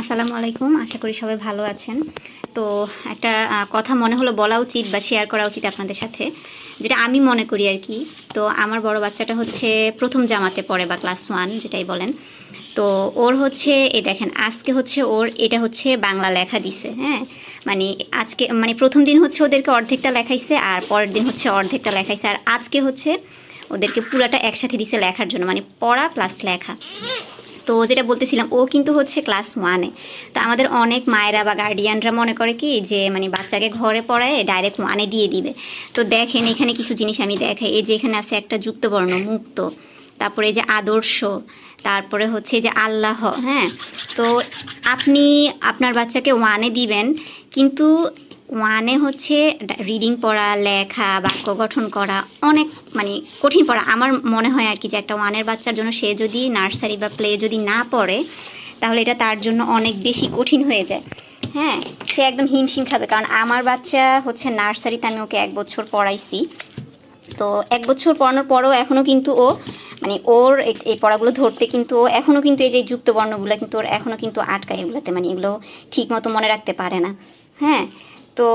আসসালামু আলাইকুম, আশা করি সবাই ভালো আছেন। তো একটা কথা মনে হলো বলা উচিত বা শেয়ার করা উচিত আপনাদের সাথে, যেটা আমি মনে করি আর কি। তো আমার বড় বাচ্চাটা হচ্ছে প্রথম জামাতে পড়ে বা ক্লাস ওয়ান যেটাই বলেন। তো ওর হচ্ছে, এ দেখেন, আজকে হচ্ছে ওর, এটা হচ্ছে বাংলা লেখা দিছে হ্যাঁ? মানে আজকে মানে প্রথম দিন হচ্ছে ওদেরকে অর্ধেকটা লেখাইছে আর পরের দিন হচ্ছে অর্ধেকটা লেখাইছে। আর আজকে হচ্ছে ওদেরকে পুরাটা একসাথে দিছে লেখার জন্য মানে পড়া প্লাস লেখা। তো যেটা বলতেছিলাম, ও কিন্তু হচ্ছে ক্লাস ওয়ানে তো আমাদের অনেক মায়েরা বা গার্ডিয়ানরা মনে করে কি যে মানে বাচ্চাকে ঘরে পড়ায় ডাইরেক্ট ওয়ানে দিয়ে দিবে। তো দেখেন, এখানে কিছু জিনিস আমি দেখাই। এই যে এখানে আছে একটা যুক্তবর্ণ, মুক্ত। তারপরে এই যে আদর্শ। তারপরে হচ্ছে যে আল্লাহ হ্যাঁ? তো আপনি আপনার বাচ্চাকে ওয়ানে দিবেন, কিন্তু ওয়ানে হচ্ছে রিডিং পড়া, লেখা, বাক্য গঠন করা অনেক মানে কঠিন পড়া। আমার মনে হয় আর কি যে একটা ওয়ানের বাচ্চার জন্য সে যদি নার্সারি বা প্লে যদি না পড়ে, তাহলে এটা তার জন্য অনেক বেশি কঠিন হয়ে যায়। হ্যাঁ সে একদম হিমশিম খাবে। কারণ আমার বাচ্চা হচ্ছে নার্সারিতে আমি ওকে এক বছর পড়াইছি। তো এক বছর পড়ানোর পরেও এখনও কিন্তু ও মানে ওর এই- পড়াগুলো ধরতে কিন্তু ও এখনও কিন্তু এই যে যুক্ত বর্ণগুলো কিন্তু ওর এখনও কিন্তু আটকায় এগুলোতে। মানে এগুলো ঠিক মতো মনে রাখতে পারে না। হ্যাঁ তো